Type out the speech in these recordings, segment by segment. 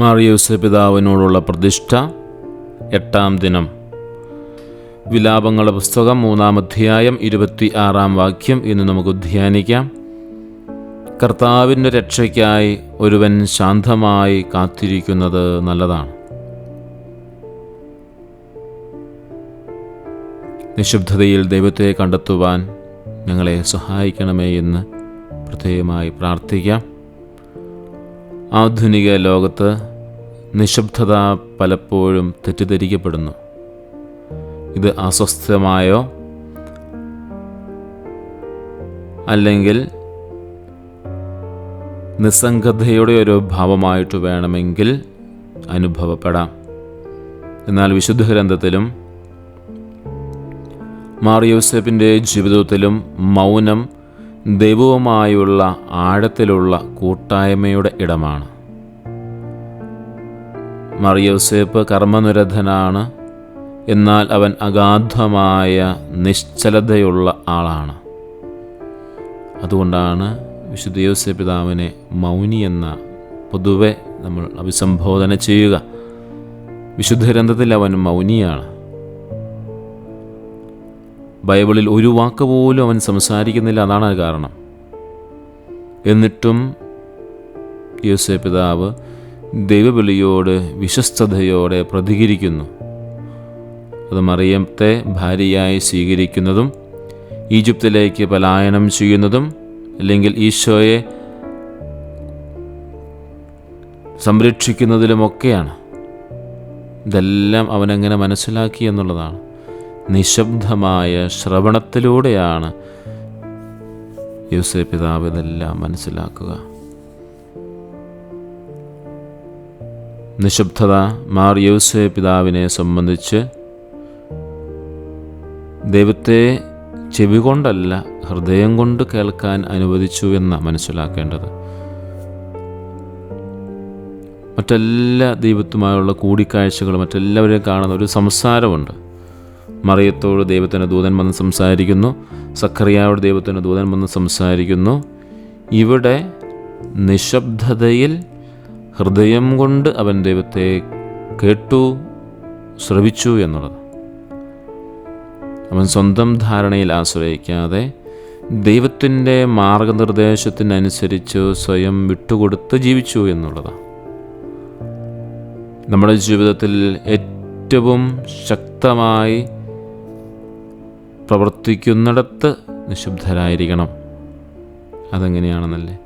മാറിയൂസ് പിതാവിനോടുള്ള പ്രതിഷ്ഠ. എട്ടാം ദിനം. വിലാപങ്ങളുടെ പുസ്തകം മൂന്നാം അധ്യായം ഇരുപത്തി ആറാം വാക്യം ഇന്ന് നമുക്ക് ധ്യാനിക്കാം. കർത്താവിന്റെ രക്ഷയ്ക്കായി ഒരുവൻ ശാന്തമായി കാത്തിരിക്കുന്നത് നല്ലതാണ്. നിശബ്ദതയിൽ ദൈവത്തെ കണ്ടെത്തുവാൻ ഞങ്ങളെ സഹായിക്കണമേ എന്ന് പ്രത്യേകമായി പ്രാർത്ഥിക്കാം. ആധുനിക ലോകത്ത് നിശബ്ദത പലപ്പോഴും തെറ്റിദ്ധരിക്കപ്പെടുന്നു. ഇത് അസ്വസ്ഥമായോ? അല്ലെങ്കിൽ നിസ്സംഗതയുടെ ഒരു ഭാവമായിട്ട് വേണമെങ്കിൽ അനുഭവപ്പെടാം. എന്നാൽ വിശുദ്ധ ഗ്രന്ഥത്തിലും മാറിയോസഫിന്റെ ജീവിതത്തിലും മൗനം ദൈവവുമായുള്ള ആഴത്തിലുള്ള കൂട്ടായ്മയുടെ ഇടമാണ്. മറിയോസേപ്പ് കർമ്മനിരതനാണ്. എന്നാൽ അവൻ അഗാധമായ നിശ്ചലതയുള്ള ആളാണ്. അതുകൊണ്ടാണ് വിശുദ്ധ യോസേ പിതാവിനെ മൗനി എന്ന പൊതുവെ നമ്മൾ അഭിസംബോധന ചെയ്യുക. വിശുദ്ധ ഗ്രന്ഥത്തിൽ അവൻ മൗനിയാണ്. ബൈബിളിൽ ഒരു വാക്ക് പോലും അവൻ സംസാരിക്കുന്നില്ല അതാണ് കാരണം. എന്നിട്ടും യോസേ പിതാവ് ദൈവവിളിയോട് വിശ്വസ്തയോടെ പ്രതികരിക്കുന്നു. അത് മറിയത്തെ ഭാര്യയായി സ്വീകരിക്കുന്നതും ഈജിപ്തിലേക്ക് പലായനം ചെയ്യുന്നതും അല്ലെങ്കിൽ ഈശോയെ സംരക്ഷിക്കുന്നതിലുമൊക്കെയാണ്. ഇതെല്ലാം അവനെങ്ങനെ മനസ്സിലാക്കി എന്നുള്ളതാണ്. നിശബ്ദമായ ശ്രവണത്തിലൂടെയാണ് യൂസെ പിതാവ് ഇതെല്ലാം മനസ്സിലാക്കുക. നിശബ്ദത മാർ യൂസേ പിതാവിനെ സംബന്ധിച്ച് ദൈവത്തെ ചെവി കൊണ്ടല്ല ഹൃദയം കൊണ്ട് കേൾക്കാൻ അനുവദിച്ചു എന്ന മനസ്സിലാക്കേണ്ടത്. മറ്റെല്ലാ ദൈവത്തുമായുള്ള കൂടിക്കാഴ്ചകൾ മറ്റെല്ലാവരെയും കാണുന്ന ഒരു സംസാരമുണ്ട്. മറിയത്തോട് ദൈവത്തിന്റെ ദൂതൻ വന്ന് സംസാരിക്കുന്നു. സക്കറിയായോട് ദൈവത്തിന്റെ ദൂതൻ വന്ന് സംസാരിക്കുന്നു. ഇവിടെ നിശബ്ദതയിൽ ഹൃദയം കൊണ്ട് അവൻ ദൈവത്തെ കേട്ടു ശ്രവിച്ചു എന്നുള്ളത്. അവൻ സ്വന്തം ധാരണയിൽ ആശ്രയിക്കാതെ ദൈവത്തിന്റെ മാർഗനിർദ്ദേശത്തിനനുസരിച്ച് സ്വയം വിട്ടുകൊടുത്ത് ജീവിച്ചു എന്നുള്ളതാണ്. നമ്മുടെ ജീവിതത്തിൽ ഏറ്റവും ശക്തമായി പ്രവർത്തിക്കുന്നിടത്ത് നിശബ്ദരായിരിക്കണം. അതെങ്ങനെയാണെന്നല്ലേ?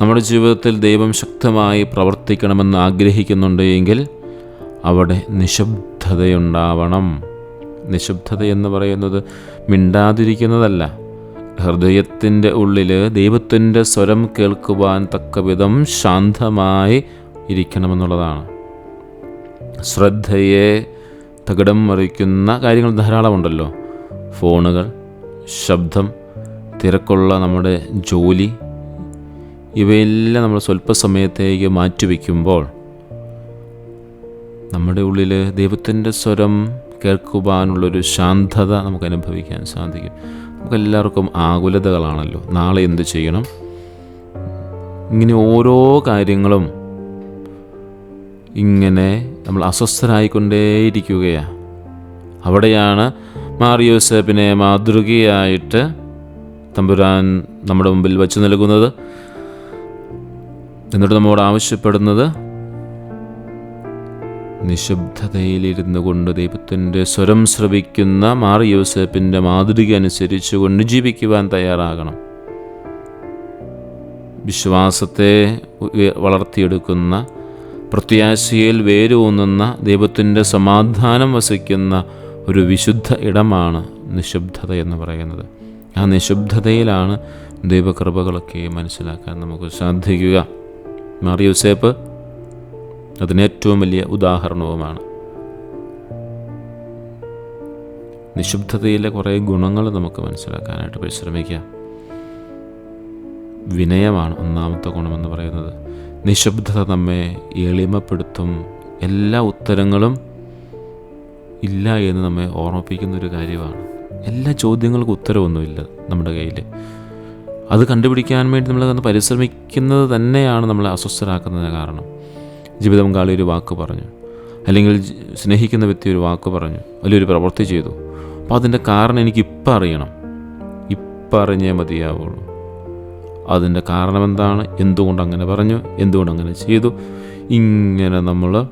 നമ്മുടെ ജീവിതത്തിൽ ദൈവം ശക്തമായി പ്രവർത്തിക്കണമെന്ന് ആഗ്രഹിക്കുന്നുണ്ട് എങ്കിൽ അവിടെ നിശബ്ദതയുണ്ടാവണം. നിശബ്ദത എന്ന് പറയുന്നത് മിണ്ടാതിരിക്കുന്നതല്ല. ഹൃദയത്തിന്റെ ഉള്ളിൽ ദൈവത്തിന്റെ സ്വരം കേൾക്കുവാൻ തക്കവിധം ശാന്തമായി ഇരിക്കണമെന്നുള്ളതാണ്. ശ്രദ്ധയെ തകിടം മറിക്കുന്ന കാര്യങ്ങൾ ധാരാളമുണ്ടല്ലോ. ഫോണുകൾ ശബ്ദം തിരക്കുള്ള നമ്മുടെ ജോലി ഇവയെല്ലാം നമ്മൾ സ്വല്പസമയത്തേക്ക് മാറ്റിവെക്കുമ്പോൾ നമ്മുടെ ഉള്ളിൽ ദൈവത്തിന്റെ സ്വരം കേൾക്കുവാനുള്ളൊരു ശാന്തത നമുക്ക് അനുഭവിക്കാൻ സാധിക്കും. നമുക്കെല്ലാവർക്കും ആകുലതകളാണല്ലോ. നാളെ എന്ത് ചെയ്യണം? ഇങ്ങനെ ഓരോ കാര്യങ്ങളും ഇങ്ങനെ നമ്മൾ അസ്വസ്ഥരായിക്കൊണ്ടേയിരിക്കുകയാണ് അവിടെയാണ് മാറിയോസേപ്പിനെ മാതൃകയായിട്ട് തമ്പുരാൻ നമ്മുടെ മുമ്പിൽ വച്ചു നൽകുന്നത്. എന്നിട്ട് നമ്മോട് ആവശ്യപ്പെടുന്നത് നിശബ്ദതയിലിരുന്നു കൊണ്ട് ദൈവത്തിന്റെ സ്വരം ശ്രവിക്കുന്ന മാറി യൂസഫിന്റെ മാതൃക അനുസരിച്ച് കൊണ്ട് ജീവിക്കുവാൻ തയ്യാറാകണം. വിശ്വാസത്തെ വളർത്തിയെടുക്കുന്ന പ്രത്യാശയിൽ വേരൂന്നുന്ന ദൈവത്തിന്റെ സമാധാനം വസിക്കുന്ന ഒരു വിശുദ്ധ ഇടമാണ് നിശബ്ദത എന്ന് പറയുന്നത്. ആ നിശബ്ദതയിലാണ് ദൈവകൃപകളൊക്കെ മനസ്സിലാക്കാൻ നമുക്ക് സാധിക്കുക. മാറി യൂസേപ്പ് അതിന് ഏറ്റവും വലിയ ഉദാഹരണവുമാണ്. നിശുബ്ധതയിലെ കുറേ ഗുണങ്ങൾ നമുക്ക് മനസ്സിലാക്കാനായിട്ട് പരിശ്രമിക്കാം വിനയമാണ് ഒന്നാമത്തെ ഗുണമെന്ന് പറയുന്നത്. നിശബ്ദത നമ്മെ എളിമപ്പെടുത്തും. എല്ലാ ഉത്തരങ്ങളും ഇല്ല എന്ന് നമ്മെ ഓർമ്മിപ്പിക്കുന്ന ഒരു കാര്യമാണ്. എല്ലാ ചോദ്യങ്ങൾക്കും ഉത്തരവൊന്നുമില്ല നമ്മുടെ കയ്യിൽ അത് കണ്ടുപിടിക്കാൻ വേണ്ടി നമ്മൾ ഒന്ന് പരിശ്രമിക്കുന്നത് തന്നെയാണ് നമ്മളെ അസ്വസ്ഥരാക്കുന്നതിന് കാരണം. ജീവിതം കാളി ഒരു വാക്ക് പറഞ്ഞു. അല്ലെങ്കിൽ സ്നേഹിക്കുന്ന വ്യക്തി ഒരു വാക്ക് പറഞ്ഞു. അല്ലെങ്കിൽ ഒരു പ്രവൃത്തി ചെയ്തു. അപ്പോൾ അതിന്റെ കാരണം എനിക്ക് ഇപ്പം അറിയണം. ഇപ്പം അറിഞ്ഞേ മതിയാവുള്ളൂ. അതിന്റെ കാരണം എന്താണ്? എന്തുകൊണ്ട് അങ്ങനെ പറഞ്ഞു? എന്തുകൊണ്ട് അങ്ങനെ ചെയ്തു? ഇങ്ങനെ നമ്മൾ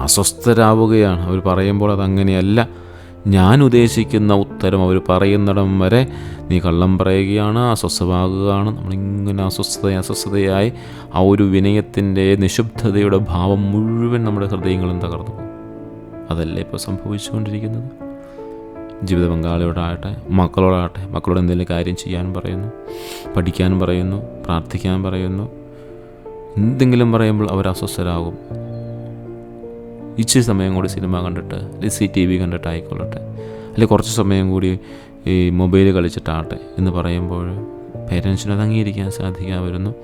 അസ്വസ്ഥരാവുകയാണ്. അവർ പറയുമ്പോൾ അതങ്ങനെയല്ല ഞാൻ ഉദ്ദേശിക്കുന്ന ഉത്തരം അവർ പറയുന്നിടം വരെ നീ കള്ളം പറയുകയാണ് അസ്വസ്ഥമാകുകയാണ്. നമ്മളിങ്ങനെ അസ്വസ്ഥത അസ്വസ്ഥതയായി ആ ഒരു വിനയത്തിന്റെ നിശബ്ദതയുടെ ഭാവം മുഴുവൻ നമ്മുടെ ഹൃദയങ്ങളും തകർന്നു അതല്ലേ ഇപ്പോൾ സംഭവിച്ചുകൊണ്ടിരിക്കുന്നത്? ജീവിത പങ്കാളിയോടാകട്ടെ മക്കളോടാകട്ടെ മക്കളോട് എന്തെങ്കിലും കാര്യം ചെയ്യാൻ പറയുന്നു പഠിക്കാൻ പറയുന്നു പ്രാർത്ഥിക്കാൻ പറയുന്നു എന്തെങ്കിലും പറയുമ്പോൾ അവർ അസ്വസ്ഥരാകും. ഇച്ചിരി സമയം കൂടി സിനിമ കണ്ടിട്ട് അല്ലെങ്കിൽ സി ടി വി കണ്ടിട്ടായിക്കൊള്ളട്ടെ. അല്ലെങ്കിൽ കുറച്ച് സമയം കൂടി ഈ മൊബൈൽ കളിച്ചിട്ടാകട്ടെ എന്ന് പറയുമ്പോൾ പേരൻസിന് അത് അംഗീകരിക്കാൻ സാധിക്കാൻ വരുന്നു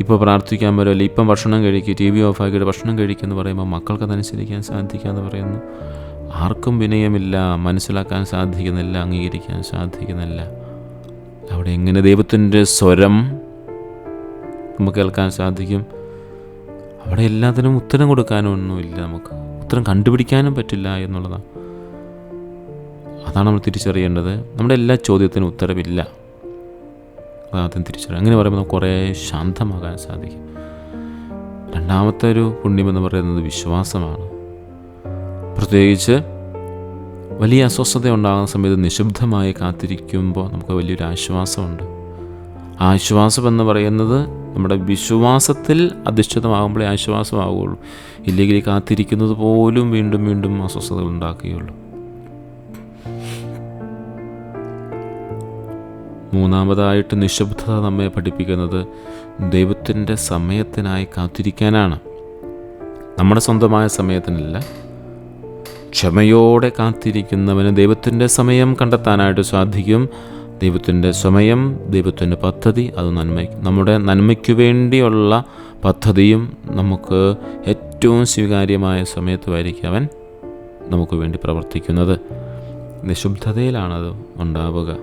ഇപ്പോൾ പ്രാർത്ഥിക്കാൻ വരുമല്ലോ ഇപ്പം ഭക്ഷണം കഴിക്കുക ടി വി ഓഫാക്കിയിട്ട് ഭക്ഷണം കഴിക്കുമെന്ന് പറയുമ്പോൾ മക്കൾക്ക് അതനുസരിക്കാൻ സാധിക്കാമെന്ന് പറയുന്നു. ആർക്കും വിനയമില്ല മനസ്സിലാക്കാൻ സാധിക്കുന്നില്ല അംഗീകരിക്കാൻ സാധിക്കുന്നില്ല. അവിടെ എങ്ങനെ ദൈവത്തിന്റെ സ്വരം നമുക്ക് കേൾക്കാൻ സാധിക്കും? അവിടെ എല്ലാത്തിനും ഉത്തരം കൊടുക്കാനൊന്നുമില്ല നമുക്ക്. ഉത്തരം കണ്ടുപിടിക്കാനും പറ്റില്ല എന്നുള്ളതാണ് അതാണ് നമ്മൾ തിരിച്ചറിയേണ്ടത്. നമ്മുടെ എല്ലാ ചോദ്യത്തിനും ഉത്തരവില്ല അതാദ്യം തിരിച്ചറിയാം അങ്ങനെ പറയുമ്പോൾ നമുക്ക് കുറേ ശാന്തമാകാൻ സാധിക്കും. രണ്ടാമത്തെ ഒരു പുണ്യം പുണ്യമെന്ന് പറയുന്നത് വിശ്വാസമാണ്. പ്രത്യേകിച്ച് വലിയ അസ്വസ്ഥത ഉണ്ടാകുന്ന സമയത്ത് നിശബ്ദമായി കാത്തിരിക്കുമ്പോൾ നമുക്ക് വലിയൊരു ആശ്വാസമുണ്ട്. ആശ്വാസം എന്ന് പറയുന്നത് നമ്മുടെ വിശ്വാസത്തിൽ അധിഷ്ഠിതമാകുമ്പോഴേ ആശ്വാസമാവുകയുള്ളൂ. ഇല്ലെങ്കിൽ കാത്തിരിക്കുന്നത് പോലും വീണ്ടും വീണ്ടും അസ്വസ്ഥതകൾ ഉണ്ടാക്കുകയുള്ളൂ. മൂന്നാമതായിട്ട് നിശബ്ദത നമ്മെ പഠിപ്പിക്കുന്നത് ദൈവത്തിന്റെ സമയത്തിനായി കാത്തിരിക്കാനാണ്. നമ്മുടെ സ്വന്തമായ സമയത്തിനല്ല ക്ഷമയോടെ കാത്തിരിക്കുന്നവന് ദൈവത്തിന്റെ സമയം കണ്ടെത്താനായിട്ട് സാധിക്കും. ദൈവത്തിന്റെ സമയം ദൈവത്തിന്റെ പദ്ധതി അത് നന്മ നമ്മുടെ നന്മയ്ക്ക് വേണ്ടിയുള്ള പദ്ധതിയും നമുക്ക് ഏറ്റവും സ്വീകാര്യമായ സമയത്തുമായിരിക്കും അവൻ നമുക്ക് വേണ്ടി പ്രവർത്തിക്കുന്നത്. നിശുബ്ധതയിലാണത് ഉണ്ടാവുക.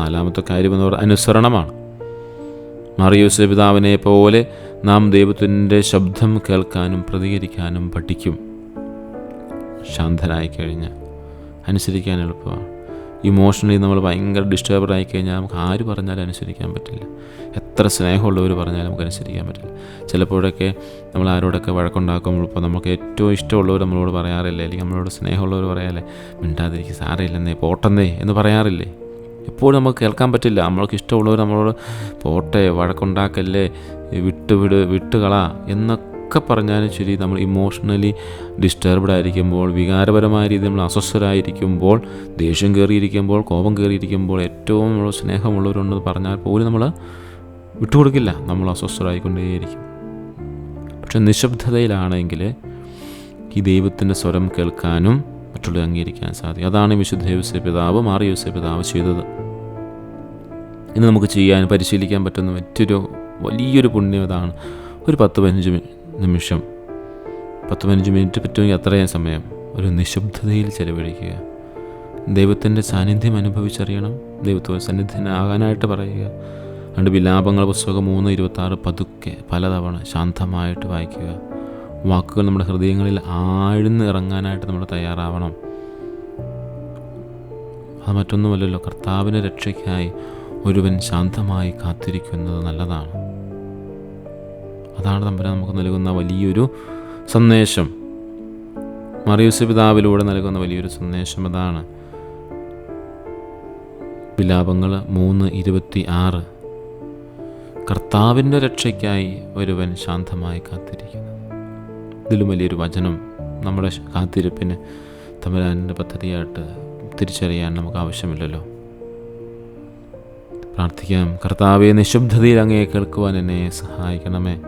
നാലാമത്തെ കാര്യമെന്ന് പറയുന്നത് അനുസരണമാണ്. മറിയൂസ് പിതാവിനെ പോലെ നാം ദൈവത്തിന്റെ ശബ്ദം കേൾക്കാനും പ്രതികരിക്കാനും പഠിക്കും. ശാന്തനായി കഴിഞ്ഞ് അനുസരിക്കാൻ എളുപ്പമാണ്. ഇമോഷണലി നമ്മൾ ഭയങ്കര ഡിസ്റ്റർബ്ഡ് ആയി കഴിഞ്ഞാൽ നമുക്ക് ആര് പറഞ്ഞാലും അനുസരിക്കാൻ പറ്റില്ല. എത്ര സ്നേഹമുള്ളവർ പറഞ്ഞാലും നമുക്ക് അനുസരിക്കാൻ പറ്റില്ല. ചിലപ്പോഴൊക്കെ നമ്മൾ ആരോടൊക്കെ വഴക്കുണ്ടാക്കുമ്പോൾ ഇപ്പോൾ നമുക്ക് ഏറ്റവും ഇഷ്ടമുള്ളവർ നമ്മളോട് പറയാറില്ല? അല്ലെങ്കിൽ നമ്മളോട് സ്നേഹമുള്ളവർ പറയാല്ലേ മിണ്ടാതിരിക്കും സാരമില്ലെന്നേ പോട്ടെന്നേ എന്ന് പറയാറില്ലേ? എപ്പോഴും നമുക്ക് കേൾക്കാൻ പറ്റില്ല. നമ്മൾക്ക് ഇഷ്ടമുള്ളവർ നമ്മളോട് പോട്ടെ വഴക്കുണ്ടാക്കല്ലേ വിട്ടുവിട് വിട്ടുകള എന്നൊക്കെ പറഞ്ഞാലും ശരി നമ്മൾ ഇമോഷണലി ഡിസ്റ്റർബ്ഡ് ആയിരിക്കുമ്പോൾ വികാരപരമായ രീതിയിൽ നമ്മൾ അസ്വസ്ഥരായിരിക്കുമ്പോൾ ദേഷ്യം കയറിയിരിക്കുമ്പോൾ കോപം കയറിയിരിക്കുമ്പോൾ ഏറ്റവും നമ്മൾ സ്നേഹമുള്ളവരുണ്ടെന്ന് പറഞ്ഞാൽ പോലും നമ്മൾ വിട്ടുകൊടുക്കില്ല. നമ്മൾ അസ്വസ്ഥരായിക്കൊണ്ടേയിരിക്കും. പക്ഷെ നിശബ്ദതയിലാണെങ്കിൽ ഈ ദൈവത്തിന്റെ സ്വരം കേൾക്കാനും മറ്റുള്ള അംഗീകരിക്കാൻ സാധിക്കും. അതാണ് വിശുദ്ധ യോസെ പിതാവ് മാറി ദിവസ പിതാവ് ചെയ്തത്. ഇന്ന് നമുക്ക് ചെയ്യാൻ പരിശീലിക്കാൻ പറ്റുന്ന മറ്റൊരു വലിയൊരു പുണ്യം ഇതാണ്. ഒരു പത്ത് പതിനഞ്ച് നിമിഷം. പത്ത് പതിനഞ്ച് മിനിറ്റ് പറ്റുമെങ്കിൽ അത്രയും സമയം. ഒരു നിശബ്ദതയിൽ ചെലവഴിക്കുക. ദൈവത്തിന്റെ സാന്നിധ്യം അനുഭവിച്ചറിയണം. ദൈവത്തെ സന്നിധ്യനാകാനായിട്ട് പറയുക. രണ്ട് വിലാപങ്ങൾ പുസ്തകം മൂന്ന് ഇരുപത്താറ് പതുക്കെ പലതവണ ശാന്തമായിട്ട് വായിക്കുക. വാക്കുകൾ നമ്മുടെ ഹൃദയങ്ങളിൽ ആഴ്ന്ന് ഇറങ്ങാനായിട്ട് നമ്മൾ തയ്യാറാവണം. അത് മറ്റൊന്നുമല്ലല്ലോ കർത്താവിന്റെ രക്ഷയ്ക്കായി ഒരുവൻ ശാന്തമായി കാത്തിരിക്കുന്നത് നല്ലതാണ്. അതാണ് തമ്പുരാൻ നമുക്ക് നൽകുന്ന വലിയൊരു സന്ദേശം. മറിയൂസ് പിതാവിലൂടെ നൽകുന്ന വലിയൊരു സന്ദേശം അതാണ്. വിലാപങ്ങൾ മൂന്ന് ഇരുപത്തി ആറ്. കർത്താവിന്റെ രക്ഷയ്ക്കായി ഒരുവൻ ശാന്തമായി കാത്തിരിക്കുന്നു. ഇതിലും വലിയൊരു വചനം നമ്മുടെ കാത്തിരിപ്പിന് തമ്പുരാന്റെ പദ്ധതിയായിട്ട് തിരിച്ചറിയാൻ നമുക്ക് ആവശ്യമില്ലല്ലോ. പ്രാർത്ഥിക്കാം. കർത്താവെ നിശബ്ദതയിൽ അങ്ങേ കേൾക്കുവാൻ എന്നെ സഹായിക്കണമേ.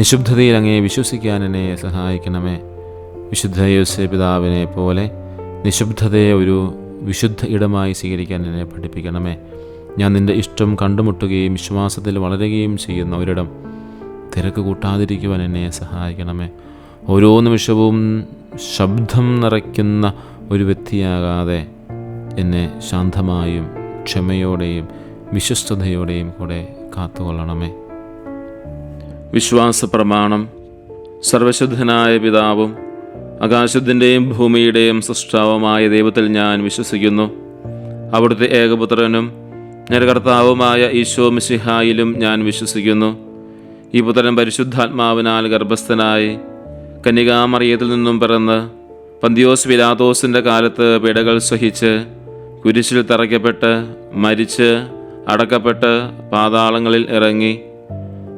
നിശബ്ദതയിൽ അങ്ങേ വിശ്വസിക്കാൻ എന്നെ സഹായിക്കണമേ. വിശുദ്ധ യോസെ പിതാവിനെ പോലെ നിശബ്ദതയെ ഒരു വിശുദ്ധ ഇടമായി സ്വീകരിക്കാൻ എന്നെ പഠിപ്പിക്കണമേ. ഞാൻ നിന്റെ ഇഷ്ടം കണ്ടുമുട്ടുകയും വിശ്വാസത്തിൽ വളരുകയും ചെയ്യുന്ന ഒരിടം തിരക്ക് കൂട്ടാതിരിക്കുവാൻ എന്നെ സഹായിക്കണമേ. ഓരോ നിമിഷവും ശബ്ദം നിറയ്ക്കുന്ന ഒരു വ്യക്തിയാകാതെ എന്നെ ശാന്തമായും ക്ഷമയോടെയും വിശ്വസ്തയോടെയും കൂടെ കാത്തുകൊള്ളണമേ. വിശ്വാസ പ്രമാണം സർവശുദ്ധനായ പിതാവും ആകാശത്തിന്റെയും ഭൂമിയുടെയും സൃഷ്ടാവുമായ ദൈവത്തിൽ ഞാൻ വിശ്വസിക്കുന്നു. അവിടുത്തെ ഏകപുത്രനും നരകർത്താവുമായ ഈശോ മിശിഹായിലും ഞാൻ വിശ്വസിക്കുന്നു. ഈ പുത്രൻ പരിശുദ്ധാത്മാവിനാൽ ഗർഭസ്ഥനായി കന്യകാമറിയത്തിൽ നിന്നും പിറന്ന് പന്തിയോസ് പിലാത്തോസിന്റെ കാലത്ത് പിടകൾ സഹിച്ച് കുരിശിൽ തറയ്ക്കപ്പെട്ട് മരിച്ച് അടക്കപ്പെട്ട് പാതാളങ്ങളിൽ ഇറങ്ങി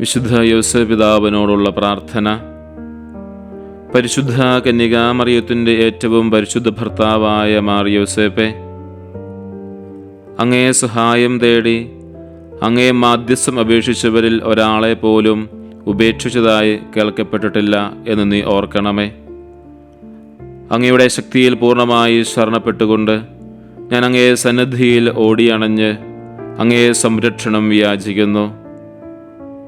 വിശുദ്ധ യോസ പിതാവിനോടുള്ള പ്രാർത്ഥന. പരിശുദ്ധ കന്യകാമറിയത്തിന്റെ ഏറ്റവും പരിശുദ്ധ ഭർത്താവായ മാറിയോസേപ്പെ അങ്ങേ സഹായം തേടി അങ്ങേ മാധ്യസ്ഥം അപേക്ഷിച്ചവരിൽ ഒരാളെ പോലും ഉപേക്ഷിച്ചതായി കേൾക്കപ്പെട്ടിട്ടില്ല എന്ന് നീ ഓർക്കണമേ. അങ്ങയുടെ ശക്തിയിൽ പൂർണമായി ശരണപ്പെട്ടുകൊണ്ട് ഞാൻ അങ്ങേ സന്നദ്ധിയിൽ ഓടിയണഞ്ഞ് അങ്ങേ സംരക്ഷണം യാചിക്കുന്നു.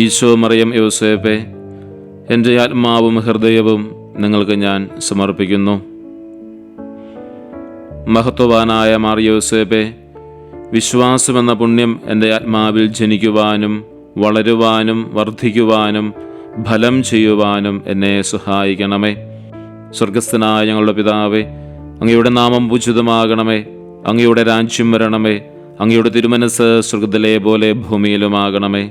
ഈശോ മറിയം യോസേപ്പെ എന്റെ ആത്മാവും ഹൃദയവും നിങ്ങൾക്ക് ഞാൻ സമർപ്പിക്കുന്നു. മഹത്വവാനായ മാറിയോസേപ്പെ വിശ്വാസമെന്ന പുണ്യം എന്റെ ആത്മാവിൽ ജനിക്കുവാനും വളരുവാനും വർദ്ധിക്കുവാനും ഫലം ചെയ്യുവാനും എന്നെ സഹായിക്കണമേ. സ്വർഗസ്ഥനായ ഞങ്ങളുടെ പിതാവേ അങ്ങയുടെ നാമം പൂജിതമാകണമേ അങ്ങയുടെ രാജ്യം വരണമേ അങ്ങയുടെ തിരുമനസ് സ്വർഗത്തിലെ പോലെ ഭൂമിയിലുമാകണമേ.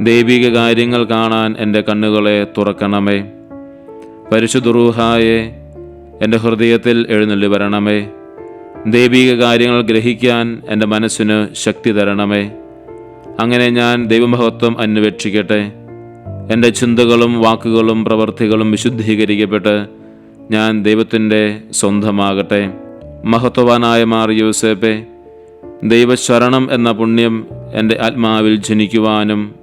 ദൈവിക കാര്യങ്ങൾ കാണാൻ എന്റെ കണ്ണുകളെ തുറക്കണമേ. പരിശുദ്ധുറൂഹായെ എന്റെ ഹൃദയത്തിൽ എഴുന്നള്ളി വരണമേ. ദൈവിക കാര്യങ്ങൾ ഗ്രഹിക്കാൻ എന്റെ മനസ്സിന് ശക്തി തരണമേ. അങ്ങനെ ഞാൻ ദൈവമഹത്വം അന്വേഷിക്കട്ടെ. എന്റെ ചിന്തകളും വാക്കുകളും പ്രവൃത്തികളും വിശുദ്ധീകരിക്കപ്പെട്ട് ഞാൻ ദൈവത്തിന്റെ സ്വന്തമാകട്ടെ. മഹത്വവാനായ മാർ യൂസേപ്പെ ദൈവശരണം എന്ന പുണ്യം എന്റെ ആത്മാവിൽ ജനിക്കുവാനും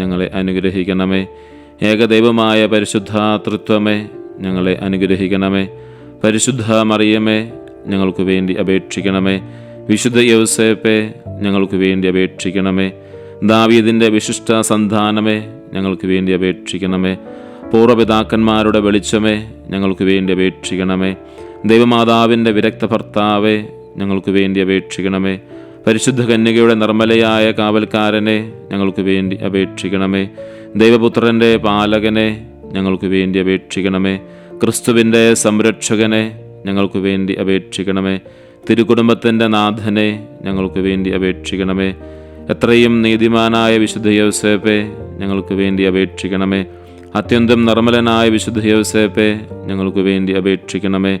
ഞങ്ങളെ അനുഗ്രഹിക്കണമേ. ഏകദൈവമായ പരിശുദ്ധാതൃത്വമേ ഞങ്ങളെ അനുഗ്രഹിക്കണമേ. പരിശുദ്ധ മറിയമേ ഞങ്ങൾക്ക് വേണ്ടി അപേക്ഷിക്കണമേ. വിശുദ്ധ യൗസേപ്പെ ഞങ്ങൾക്ക് വേണ്ടി അപേക്ഷിക്കണമേ. ദാവീദിന്റെ വിശിഷ്ട സന്താനമേ ഞങ്ങൾക്ക് വേണ്ടി അപേക്ഷിക്കണമേ. പൂർവപിതാക്കന്മാരുടെ വെളിച്ചമേ ഞങ്ങൾക്ക് വേണ്ടി അപേക്ഷിക്കണമേ. ദൈവമാതാവിന്റെ വിരക്ത ഭർത്താവേ ഞങ്ങൾക്ക് വേണ്ടി അപേക്ഷിക്കണമേ. പരിശുദ്ധ കന്യകയുടെ നിർമ്മലയായ കാവൽക്കാരനെ ഞങ്ങൾക്ക് വേണ്ടി അപേക്ഷിക്കണമേ. ദൈവപുത്രന്റെ പാലകനെ ഞങ്ങൾക്ക് വേണ്ടി അപേക്ഷിക്കണമേ. ക്രിസ്തുവിന്റെ സംരക്ഷകനെ ഞങ്ങൾക്ക് വേണ്ടി അപേക്ഷിക്കണമേ. തിരുകുടുംബത്തിന്റെ നാഥനെ ഞങ്ങൾക്ക് വേണ്ടി അപേക്ഷിക്കണമേ. എത്രയും നീതിമാനായ വിശുദ്ധ യോസേപ്പെ ഞങ്ങൾക്ക് വേണ്ടി അപേക്ഷിക്കണമേ. അത്യന്തം നിർമ്മലനായ വിശുദ്ധ യോസേപ്പെ ഞങ്ങൾക്ക് വേണ്ടി അപേക്ഷിക്കണമേ.